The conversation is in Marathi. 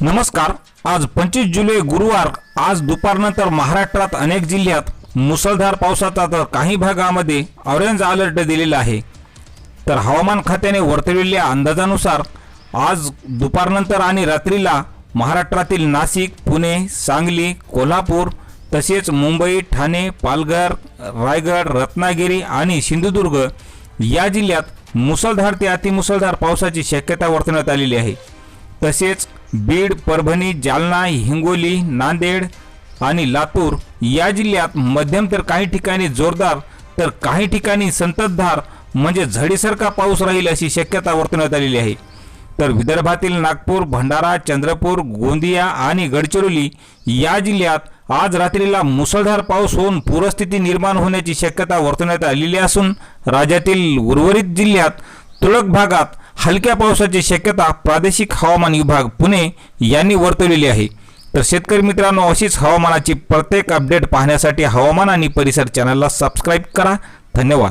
नमस्कार. आज पंचवीस जुलै गुरुवार. आज दुपारनंतर महाराष्ट्रात अनेक जिल्ह्यात मुसळधार पावसाचा तर काही भागामध्ये ऑरेंज अलर्ट दिलेला आहे. तर हवामान खात्याने वर्तविलेल्या अंदाजानुसार आज दुपारनंतर आणि रात्रीला महाराष्ट्रातील नाशिक पुणे सांगली कोल्हापूर तसेच मुंबई ठाणे पालघर रायगड रत्नागिरी आणि सिंधुदुर्ग या जिल्ह्यात मुसळधार ते अतिमुसळधार पावसाची शक्यता वर्तवण्यात आलेली आहे. तसेच बीड परभणी जालना हिंगोली नांदेड आणि लातूर या जिल्ह्यात मध्यम तर काही ठिकाणी जोरदार तर काही ठिकाणी संततधार म्हणजे झडीसारखा पाऊस राहील अशी शक्यता वर्तवण्यात आलेली आहे. तर विदर्भातील नागपूर भंडारा चंद्रपूर गोंदिया आणि गडचिरोली या जिल्ह्यात आज रात्रीला मुसळधार पाऊस होऊन पूरस्थिती निर्माण होण्याची शक्यता वर्तवण्यात आलेली असून राज्यातील उर्वरित जिल्ह्यात तुरळक भागात हलक्या पावसाची शक्यता प्रादेशिक हवामान विभाग पुणे यांनी वर्तवलेली आहे. तर शेतकरी मित्रांनो अशीच हवामानाची प्रत्येक अपडेट पाहण्यासाठी हवामान आणि परिसर चॅनलला सबस्क्राईब करा. धन्यवाद.